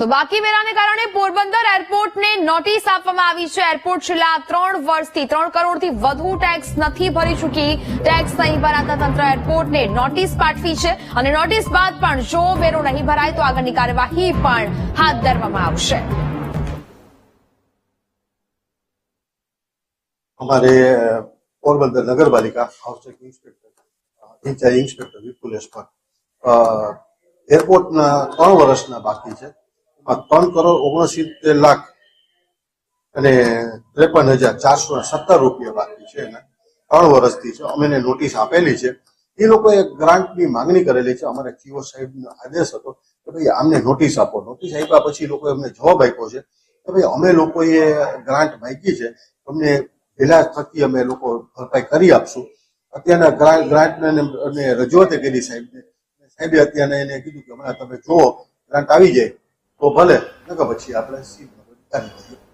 તો બાકી વેરાને કારણે પોરબંદર એરપોર્ટને નોટિસ આપવામાં આવી છે. એરપોર્ટ છેલ્લા ત્રણ વર્ષથી, ત્રણ કરોડથી વધુ ટેક્સ નથી ભરી ચૂકી. ટેક્સ નહીં ભરાતા તંત્ર એરપોર્ટને નોટિસ પાઠવી છે અને નોટિસ બાદ પણ જો વેરો નહીં ભરાય તો આગળની કાર્યવાહી પણ હાથ ધરવામાં આવશે. અમારે પોરબંદર નગરપાલિકા housing inspector in charge inspector Vipulesh પર એરપોર્ટના ત્રણ વર્ષના બાકી છે. ત્રણ કરોડ ઓગણસિત્તેર લાખ અને ત્રેપન હજાર ચારસો સત્તર રૂપિયા બાકી છે એના. ત્રણ વર્ષથી છે. અમે એને નોટિસ આપેલી છે. એ લોકોએ ગ્રાન્ટની માંગણી કરેલી છે. અમારા જીઓ સાહેબનો આદેશ હતો કે ભાઈ આમને નોટિસ આપો. નોટિસ આપ્યા પછી લોકોએ અમને જવાબ આપ્યો છે કે ભાઈ અમે લોકોએ ગ્રાન્ટ માંગી છે. અમને પહેલા થકી અમે લોકો ભરપાઈ કરી આપશું. અત્યારના ગ્રાન્ટ ગ્રાન્ટને રજૂઆત કરી સાહેબને. સાહેબે અત્યારે એને કીધું કે હમણાં તમે જુઓ ગ્રાન્ટ આવી જાય. તો ભલે નકર પછી આપણે સી કાર્ય કરીએ